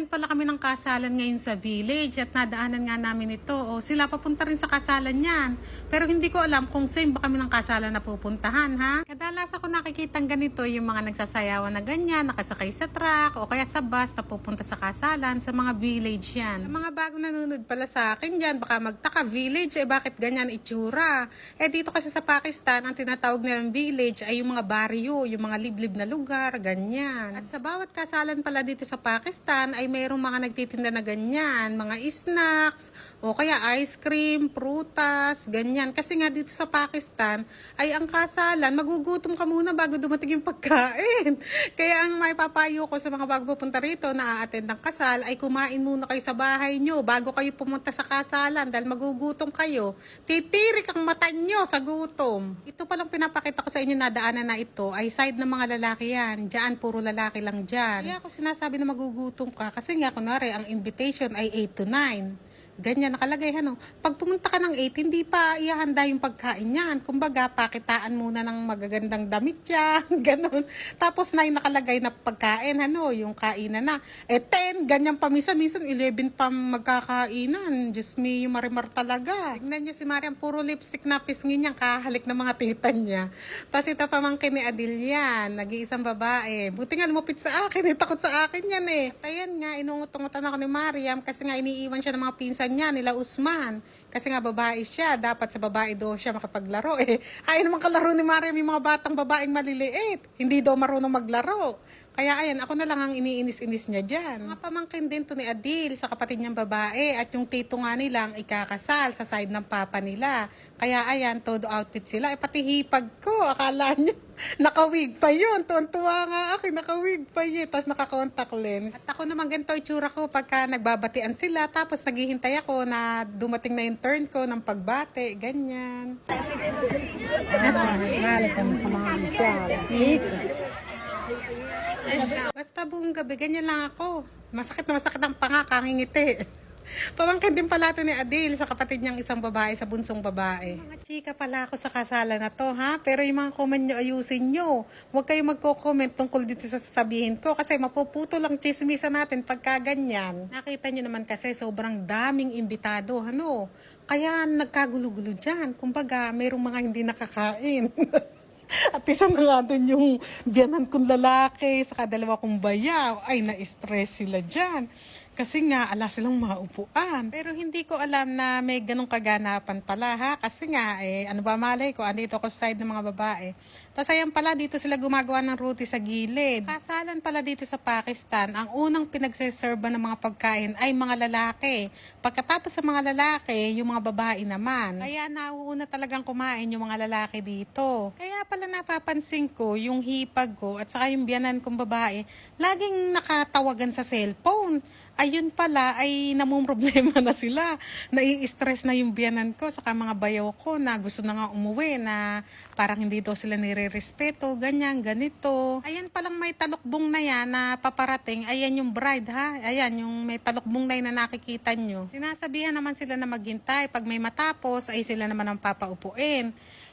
Nag-attend pala kami ng kasalan ngayon sa village at nadaanan nga namin ito. O sila papunta rin sa kasalan yan. Pero hindi ko alam kung same ba kami ng kasalan na pupuntahan ha. Kadalas ako nakikitang ganito yung mga nagsasayawan na ganyan, nakasakay sa truck o kaya sa bus na pupunta sa kasalan sa mga village yan. Ang mga bagong nanonood pala sa akin dyan, baka magtaka village eh bakit ganyan itsura. Eh dito kasi sa Pakistan, ang tinatawag nilang village ay yung mga baryo, yung mga liblib na lugar, ganyan. At sa bawat kasalan pala dito sa Pakistan ay mayroong mga nagtitinda na ganyan, mga snacks, o kaya ice cream, prutas, ganyan. Kasi nga dito sa Pakistan ay ang kasalan, magugutom ka muna bago dumating yung pagkain. Kaya ang may papayo ko sa mga bago pupunta rito na a-attend ng kasal ay kumain muna kayo sa bahay nyo bago kayo pumunta sa kasalan dahil magugutom kayo. Titirik ang mata nyo sa gutom. Ito palang pinapakita ko sa inyo na daanan na ito ay side ng mga lalaki yan. Diyan, puro lalaki lang dyan. Kaya ako sinasabi na magugutom ka kasi nga kunwari ang invitation ay 8 to 9. Ganyan nakalagay ano. Pag pumunta ka ng 8, hindi pa ihahanda yung pagkain niyan. Kumbaga, pakitaan muna ng magagandang damit dyan. Ganon. Tapos 9 nakalagay na pagkain, ano, yung kainan na. Eh 10, ganyan pa minsan, minsan 11 pa magkakainan. Diyos me, yung marimar talaga. Tingnan niyo si Mariam, puro lipstick na pisngin niya, kahalik ng mga tita niya. Tapos ito pamangkin ni Adil yan, nag-iisang babae. Buti nga lumapit sa akin, eh, sa akin yan eh. At ayan nga, inungutungutan ako ni Mariam kasi nga iniiwan siya ng mga pinsan niya, nila Usman. Kasi nga babae siya, dapat sa babae daw siya makapaglaro eh. Ayaw naman kalaro ni Mariam yung mga batang babaeng maliliit. Hindi daw marunong maglaro. Kaya ayan, ako na lang ang iniinis-inis niya dyan. Mga pamangkin din to ni Adil sa kapatid niyang babae at yung tito nga nilang ikakasal sa side ng papa nila. Kaya ayan, todo outfit sila. Eh, pati hipag ko, akala niyo, nakawig pa yun. Tuwan-tuwa nga ako, nakawig pa yun. Tapos naka-contact lens. At ako naman ganito itsura ko pagka nagbabatian sila. Tapos naghihintay ako na dumating na yung turn ko ng pagbate. Ganyan. Basta buong gabi, ganyan lang ako. Masakit na masakit ang panga, kangingiti. Pamangkin din pala ito ni Adil sa kapatid niyang isang babae, sa bunsong babae. Mga chika pala ako sa kasala na to, ha? Pero yung mga comment nyo, ayusin nyo. Huwag kayong magko-comment tungkol dito sa sasabihin ko kasi mapuputo lang chismisa natin pagka ganyan. Nakita nyo naman kasi sobrang daming imbitado, ano? Kaya nagkagulo-gulo dyan. Kumbaga, mayroong mga hindi nakakain. At isa na nga doon yung biyanan kong lalaki, saka dalawa kong bayaw, ay na-stress sila dyan. Kasi nga, ala silang maupuan. Pero hindi ko alam na may ganong kaganapan pala ha. Kasi nga, eh, ano ba malay ko, andito ako sa side ng mga babae. Tapos ayan pala, dito sila gumagawa ng roti sa gilid. Kasalan pala dito sa Pakistan, ang unang pinagseserba ng mga pagkain ay mga lalaki. Pagkatapos sa mga lalaki, yung mga babae naman. Kaya nauuna talagang kumain yung mga lalaki dito. Kaya pala napapansin ko yung hipag ko at saka yung biyanan kong babae, laging nakatawagan sa cellphone. Ayun pala ay namumroblema na sila. Nai-stress na yung biyanan ko saka mga bayaw ko na gusto na nga umuwi na parang hindi daw sila nire-respeto, ganyan, ganito. Ayan palang may talukbong na yan na paparating. Ayan yung bride ha. Ayan yung may talukbong na yan na nakikita nyo. Sinasabihan naman sila na maghintay. Pag may matapos ay sila naman ang papaupuin.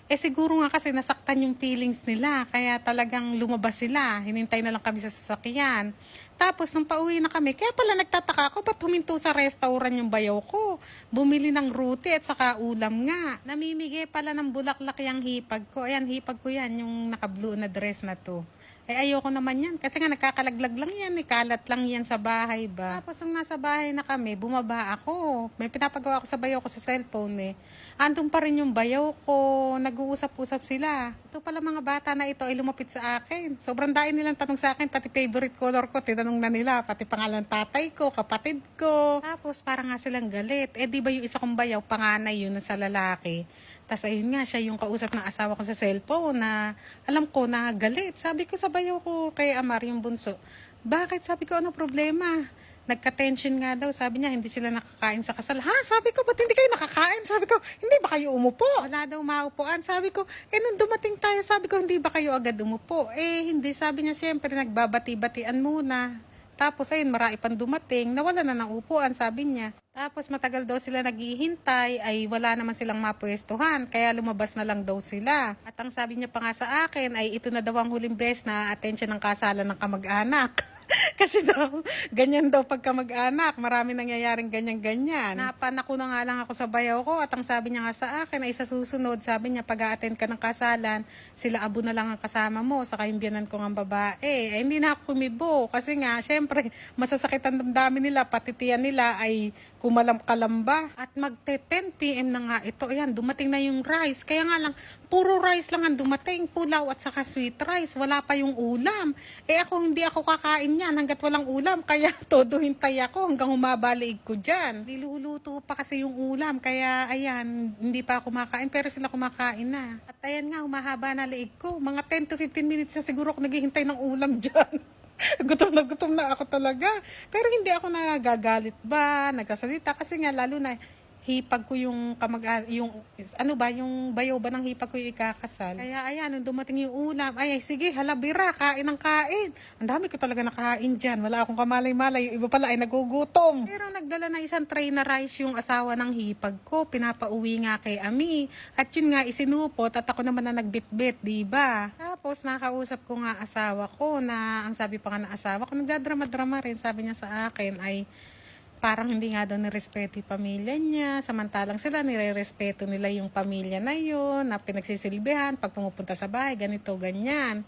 Eh siguro nga kasi nasaktan yung feelings nila, kaya talagang lumabas sila. Hinintay na lang kami sa sasakyan. Tapos nung pauwi na kami, kaya pala nagtataka ako, ba't huminto sa restaurant yung bayaw ko? Bumili ng roti at saka ulam nga. Namimigay pala ng bulaklak yung hipag ko. Ayan, hipag ko yan, yung naka-blue na dress na to. Eh ayoko naman yan. Kasi nga nagkakalaglag lang yan. Eh, kalat lang yan sa bahay ba. Tapos nung nasa bahay na kami, bumaba ako. May pinapagawa ko sa bayaw ko sa cellphone eh. Andun pa rin yung bayaw ko. Nag-uusap-usap sila. Ito pala mga bata na ito ay lumapit sa akin. Sobrang dahil nilang tanong sa akin, pati favorite color ko, tinanong na nila. Pati pangalan ng tatay ko, kapatid ko. Tapos parang nga silang galit. Eh di ba yung isa kong bayaw, panganay yun sa lalaki. Tapos ayun nga, siya yung kausap ng asawa ko sa cellphone na alam ko na galit. Sabi ko sa bayaw ko kay Amar yung bunso, bakit? Sabi ko, ano problema? Nagka-tension nga daw. Sabi niya, hindi sila nakakain sa kasal. Ha? Sabi ko, ba't hindi kayo nakakain? Sabi ko, hindi ba kayo umupo? Wala daw maupuan. Sabi ko, eh nung dumating tayo, sabi ko, hindi ba kayo agad umupo? Eh, hindi. Sabi niya, syempre, nagbabati-batian muna. Tapos ayun, marami pang dumating, nawala na ng upuan, sabi niya. Tapos matagal daw sila naghihintay, ay wala naman silang mapwestuhan, kaya lumabas na lang daw sila. At ang sabi niya pa nga sa akin, ay ito na daw ang huling beses na atensyon ng kasalan ng kamag-anak. Kasi daw, ganyan daw pagka mag-anak. Marami nangyayaring ganyan-ganyan. Napanako na nga lang ako sa bayaw ko at ang sabi niya nga sa akin ay sa susunod, sabi niya pag attend ka ng kasalan, sila abo na lang ang kasama mo, saka yung biyanan ko ng babae. Eh, hindi na ako kumibo kasi nga, syempre, masasakit ang damdamin nila, pati tiyan nila ay kumalam-kalamba. At magte 10 p.m. na nga ito. Ayan, dumating na yung rice. Kaya nga lang, puro rice lang ang dumating. Pulaw at saka sweet rice. Wala pa yung ulam. Eh ako, hindi ako kakain yan hanggat walang ulam. Kaya todo hintay ako hanggang humabaliig ko dyan. Niluluto pa kasi yung ulam. Kaya ayan, hindi pa ako kumakain. Pero sila kumakain na. At ayan nga, humahaba na liig ko. Mga 10 to 15 minutes na siguro ako naghihintay ng ulam dyan. gutom na gutom na ako talaga. Pero hindi ako nagagalit ba, nagsasalita kasi nga lalo na hipag ko yung kamag yung ano ba yung bayaw ba ng hipag ko yung ikakasal. Kaya ayan, nung dumating yung ulam, ay sige, halabira, kain ng kain. Ang dami ko talaga nakain diyan. Wala akong kamalay-malay. Yung iba pala ay nagugutom. Pero nagdala na isang tray na rice yung asawa ng hipag ko. Pinapauwi nga kay Ami. At yun nga isinupot at ako naman na nagbitbit, di ba? Tapos nakausap ko nga asawa ko na ang sabi pa nga ng asawa ko, nagdadrama-drama rin. Sabi niya sa akin ay parang hindi nga daw nirespeto yung pamilya niya. Samantalang sila, nire-respeto nila yung pamilya na yun, na pinagsisilbihan, pag pumupunta sa bahay, ganito, ganyan.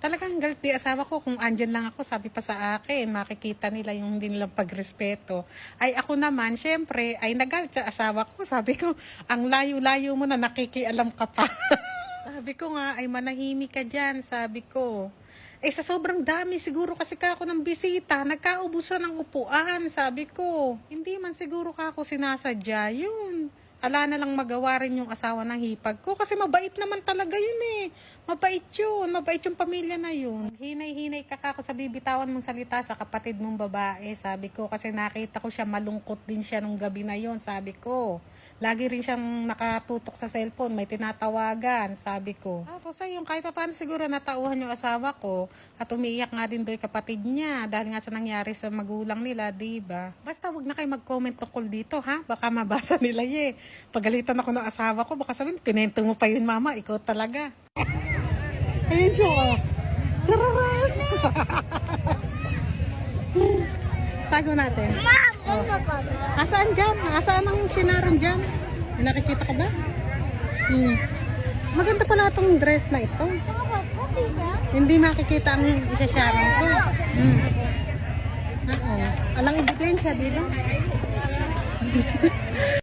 Talagang galit di asawa ko kung andyan lang ako, sabi pa sa akin, makikita nila yung hindi nilang pagrespeto. Ay ako naman, syempre, ay nagalit sa asawa ko. Sabi ko, ang layo-layo mo na nakikialam ka pa. sabi ko nga, ay manahimik ka dyan, sabi ko. Eh sa sobrang dami siguro kasi ka ako ng bisita, nagkaubusan ng upuan, sabi ko. Hindi man siguro ka ako sinasadya yun. Ala na lang magawa rin yung asawa ng hipag ko kasi mabait naman talaga yun eh. Mabait yun, mabait yung pamilya na yun. Hinay-hinay ka ako sa bibitawan mong salita sa kapatid mong babae, sabi ko. Kasi nakita ko siya malungkot din siya nung gabi na yon sabi ko. Lagi rin siyang nakatutok sa cellphone, may tinatawagan, sabi ko. Tapos ayun, kahit pa paano siguro natauhan yung asawa ko at umiiyak nga din yung kapatid niya dahil nga sa nangyari sa magulang nila, di ba? Basta wag na kayo mag-comment tungkol dito, ha? Baka mabasa nila ye. Pagalitan ako ng asawa ko, baka sabihin, kinento mo pa yun, mama, ikaw talaga. Ayun siya, oh. Chararan! Tago natin. Oh. Asaan dyan? Asaan ang sinaron dyan? Nakikita ka ba? Hmm. Maganda pala itong dress na ito. Hindi makikita ang isa-sharon ko. Hmm. Oo. Alang ebidensya, di ba?